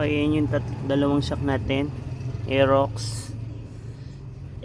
Okay, yan yung dalawang shock natin. Aerox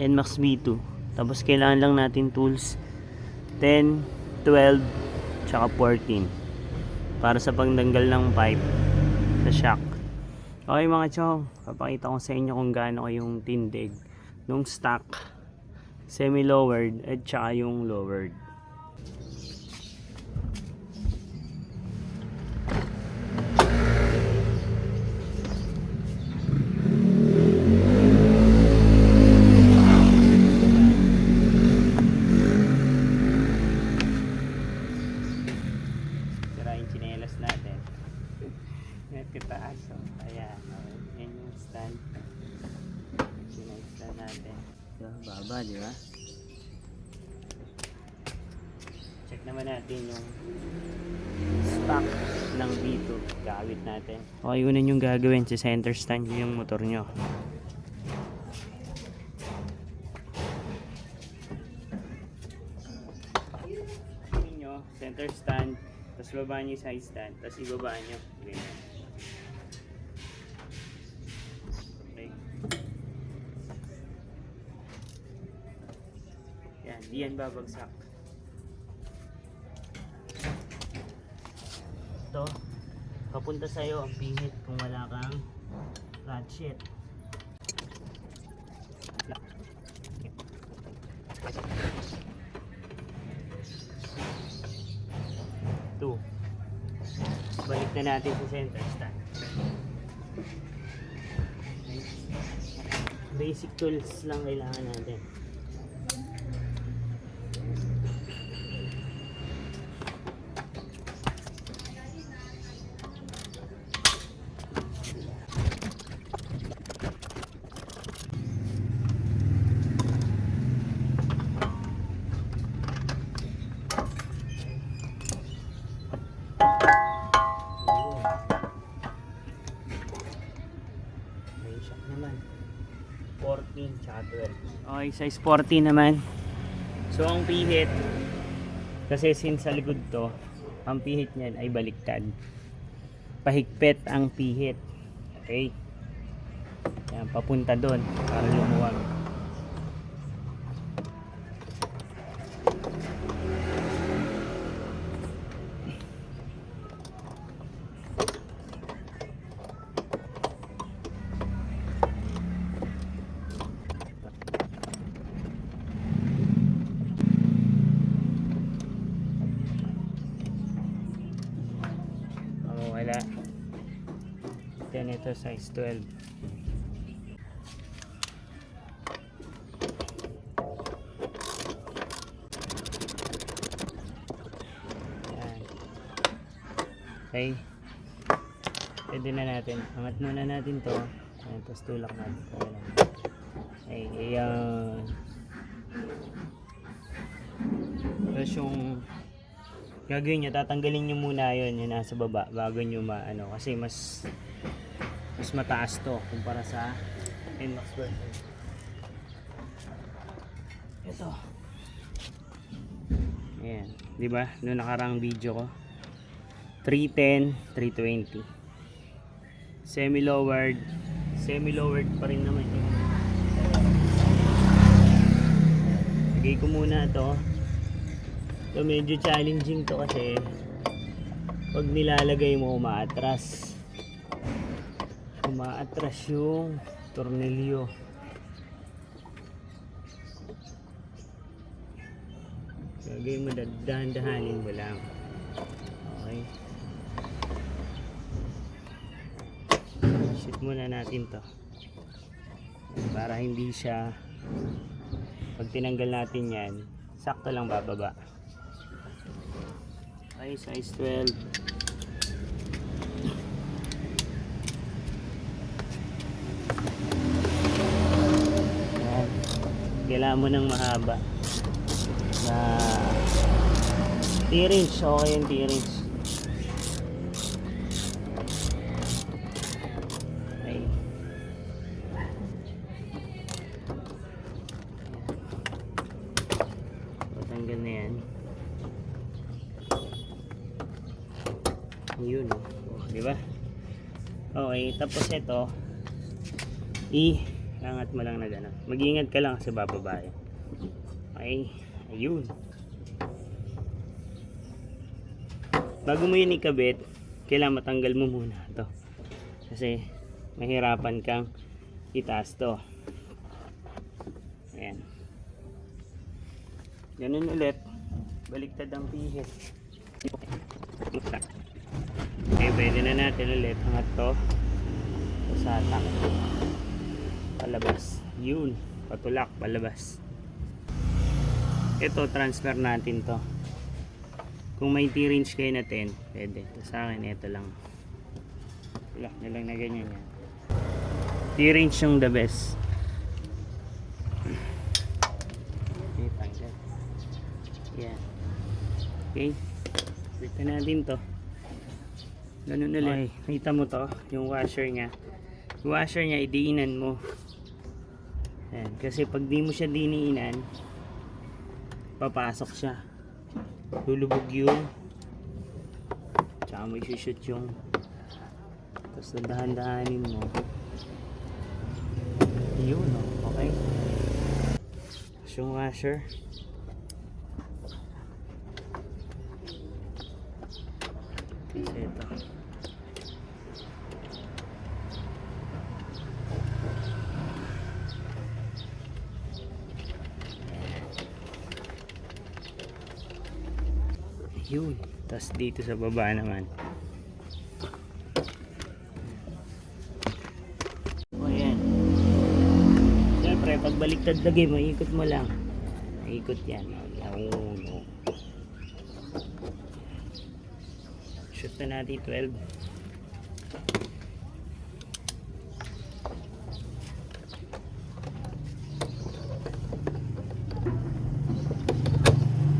NMAX V2. Tapos kailangan lang natin tools 10, 12, tsaka 14 para sa pagtanggal ng pipe sa shock. Okay mga chong, papakita ko sa inyo kung gaano kayong tindig nung stock semi-lowered at tsaka yung lowered. Sira yung chinelas natin. Net kataas. So, ayan. Okay. Yan yung stand. Chinelas stand natin. So, baba, di ba? Check naman natin yung stock ng V2. Gawit natin. Okay, una yung gagawin sa center stand yung motor nyo. Nyo, center stand, tapos baba nyo yung side stand, tapos ibaba nyo. Ganyan. Okay. Yan, di yan babagsak. Papunta sa'yo ang pihit kung wala kang ratchet. Two. Balik na natin sa center stand. Basic tools lang kailangan natin. May naman. 14 tsaka 12. Okay, size 14 naman. So, ang pihit, kasi since sa likod to, ang pihit niyan ay baliktad. Pahigpit ang pihit. Okay? Yan, papunta doon para lumuwag. Wala. Then ito size 12. Yan. Okay. Pwede na natin. Angat muna natin to. Ayan, tapos tulak natin. Lang. Okay, ayan. Tapos yung gagawin nyo, tatanggalin nyo muna yun, yung nasa baba, bago nyo maano, kasi mas mas mataas to kumpara sa NMAX version. Ito. Ayan, di ba? Noong nakarang video ko. 310, 320. Semi-lowered. Semi-lowered pa rin naman yun. Lagay ko muna to. So medyo challenging to kasi pag nilalagay mo umaatras. Umaatras yung tornilyo. Lagay mo dahan-dahanin mo lang. Okay. Shoot muna natin to. Para hindi siya pag tinanggal natin yan, sakto lang bababa. Okay, size 12. Yan. Kailangan mo ng mahaba. Na T-range. Okay yung T-range. Okay. Patanggal na yan. Yun, oh. Oh, di ba? Okay, tapos ito, i angat mo lang na gano'n. Mag-ingat ka lang kasi bababa yun. Okay, ayun. Bago mo yun ikabit, kailangan matanggal mo muna to. Kasi mahirapan kang itaas to. Ayan. Ganun ulit. Baliktad ang pihit. Okay, pwede na natin ulit. Hangat to. Sa atak. Palabas. Yun. Patulak. Palabas. Ito, transfer natin to. Kung may T-range kayo na 10, pwede. Ito sa akin, ito lang. Tulak na lang na ganyan yan. T-range yung the best. Okay, tanggal. Yan. Okay. Bita natin to. Ganun ulit. Okay. Kita mo to, yung washer niya. Yung washer niya, idiinan mo. Yan. Kasi pag di mo siya diniinan, papasok siya. Lulubog yun. Tsaka mo isushoot yung tapos dahan-dahanin mo. Yun, oh. okay. Tapos yung washer. Kasi ito. Yun. Tapos dito sa baba naman. O yan. Siyempre, pag baliktad lagi, maikot mo lang. Maikot yan. Yun. o. Shoot na natin 12.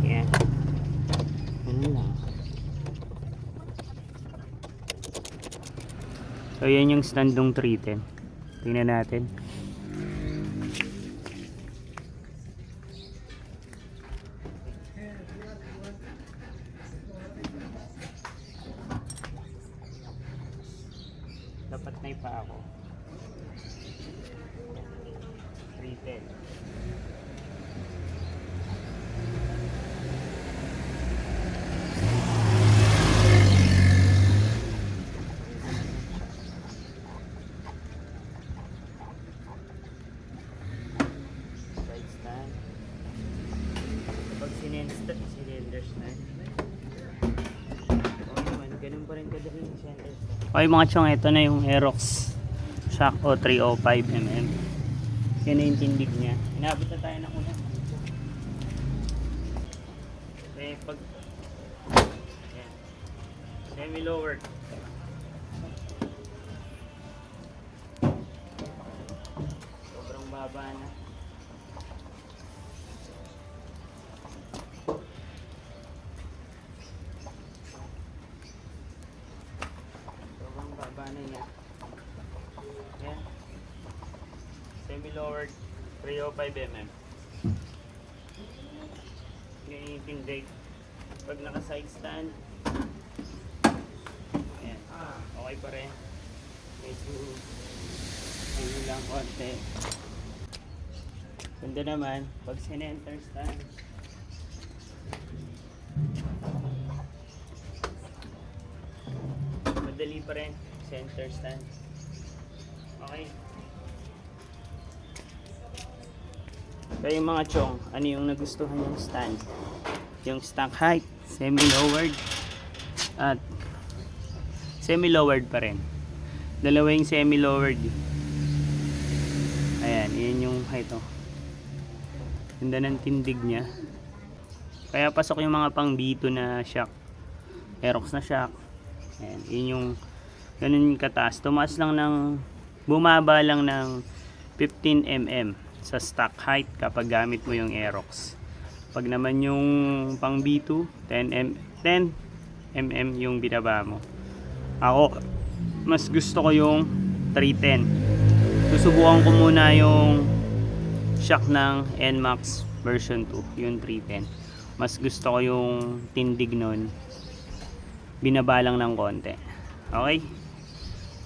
Yan. Ano lang. So yan yung standong 310. Tingnan natin. Dapat na ipa ako. 310. Side stand. Kapag sinender, cylinder stand. Oo naman, ganun pa rin kadali yung center stand. Okay mga chong, ito na yung Aerox Shock O305mm. Yan na yung tindig niya. Inabot na tayo ng una. Okay, pag... Yan. Semi-lowered. Sobrang baba na. Na niya. Yan. Semi-lowered 305mm. Ganyan yung tindig. Pag naka-side stand, Ayan. Okay pa rin. Medyo ano lang konti. Ganda naman, pag sinenter stand. Madali pa rin, center stand. Okay. Yung mga chong, ano yung nagustuhan yung stand? Yung stock height, semi-lowered, at semi-lowered pa rin. Dalawa yung semi-lowered. Ayan, yun yung height oh. Ganda ng tindig niya. Kaya pasok yung mga pang B2 na shock. Aerox na shock. Ayan, yun yung ganun kataas. Tumaas lang ng bumaba lang ng 15 mm sa stock height kapag gamit mo yung Aerox. Pag naman yung pang B2, 10 mm, 10 mm yung binaba mo. Ako, mas gusto ko yung 310. Susubukan ko muna yung shock ng NMAX version 2, yung 310. Mas gusto ko yung tindig nun. Binaba lang ng konti. Okay?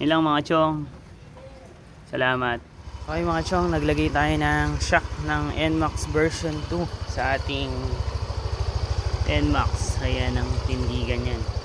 Yun lang mga chong. Salamat. Okay mga chong, naglagay tayo ng shock ng NMAX version 2 sa ating NMAX. Ayan ang tindigan niya.